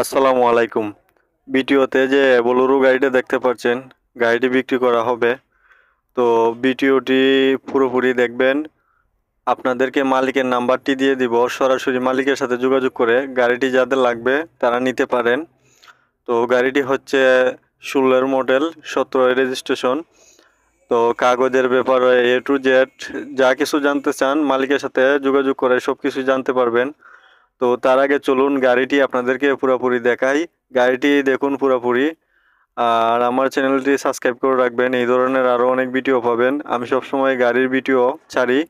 আসসালামু আলাইকুম। ভিডিওতে যে বোলেরো গাড়িটা দেখতে পাচ্ছেন, গাড়িটি বিক্রি করা হবে। তো ভিডিওটি পুরোপুরি দেখবেন। আপনাদেরকে মালিকের নাম্বারটি দিয়ে দিব। সরাসরি মালিকের সাথে যোগাযোগ করে গাড়িটি যাদের লাগবে তারা নিতে পারেন। তো গাড়িটি হচ্ছে ষোলোর মডেল, সতেরো রেজিস্ট্রেশন। তো কাগজের ব্যাপারে এ টু জেড যা কিছু জানতে চান, মালিকের সাথে যোগাযোগ করে সব কিছু জানতে পারবেন। তো তার আগে চলুন গাড়িটি আপনাদেরকে পুরোপুরি দেখাই। গাড়িটি দেখুন পুরোপুরি। আর আমার চ্যানেলটি সাবস্ক্রাইব করে রাখবেন। এই ধরনের আরও অনেক ভিডিও পাবেন। আমি সবসময় গাড়ির ভিডিও ছাড়ি।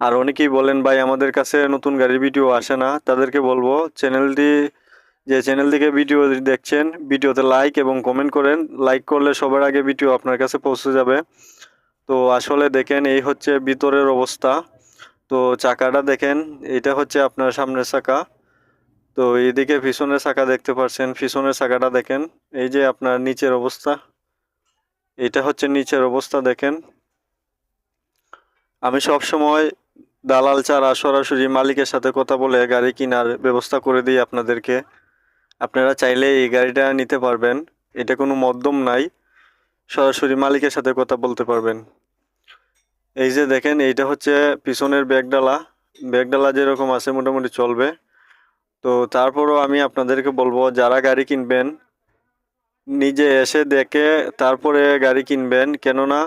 আর অনেকেই বলেন, ভাই, আমাদের কাছে নতুন গাড়ির ভিডিও আসে না। তাদেরকে বলব, চ্যানেলটি, যে চ্যানেল থেকে ভিডিও দেখছেন, ভিডিওতে লাইক এবং কমেন্ট করেন। লাইক করলে সবার আগে ভিডিও আপনার কাছে পৌঁছে যাবে। তো আসলে দেখেন, এই হচ্ছে ভিতরের অবস্থা। তো চাকাটা দেখেন, এটা হচ্ছে আপনার সামনের চাকা। তো এইদিকে পিছনের চাকা দেখতে পাচ্ছেন পিছনের চাকাটা দেখেন, এই যে আপনার নিচের অবস্থা। এটা হচ্ছে নিচের অবস্থা, দেখেন। আমি সব সময় দালাল ছাড়া সরাসরি মালিকের সাথে কথা বলে গাড়ি কেনার ব্যবস্থা করে দিই আপনাদেরকে। আপনারা চাইলে এই গাড়িটা নিতে পারবেন। এটা কোনো মধ্যম নাই, সরাসরি মালিকের সাথে কথা বলতে পারবেন। এই যে দেখেন, এইটা হচ্ছে পিছনের ব্যাগডালা। ব্যাগডালা যেরকম আছে, মোটামুটি চলবে। তো তারপরও আমি আপনাদেরকে বলব, যারা গাড়ি কিনবেন, নিজে এসে দেখে তারপরে গাড়ি কিনবেন। কেননা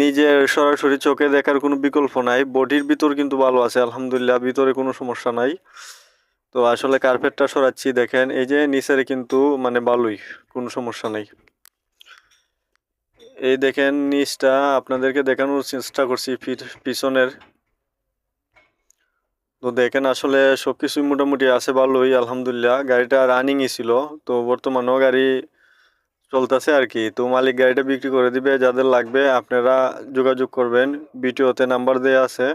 নিজের সরাসরি চোখে দেখার কোনো বিকল্প নাই। বডির ভিতর কিন্তু ভালো আছে, আলহামদুলিল্লাহ, ভিতরে কোনো সমস্যা নাই। তো আসলে কার্পেটটা সরাচ্ছি, দেখেন, এই যে নিচের কিন্তু মানে ভালোই কোনো সমস্যা নেই। এই দেখেন নিচটা, আপনাদেরকে দেখানোর চেষ্টা করছি পিছনের। তো দেখেন আসলে সব কিছুই মোটামুটি আছে, ভালোই, আলহামদুলিল্লাহ। গাড়িটা রানিংই ছিল, তো বর্তমানেও গাড়ি চলতেছে আর কি। তো মালিক গাড়িটা বিক্রি করে দিবে, যাদের লাগবে আপনারা যোগাযোগ করবেন। বিটিওতে নাম্বার দেওয়া আছে।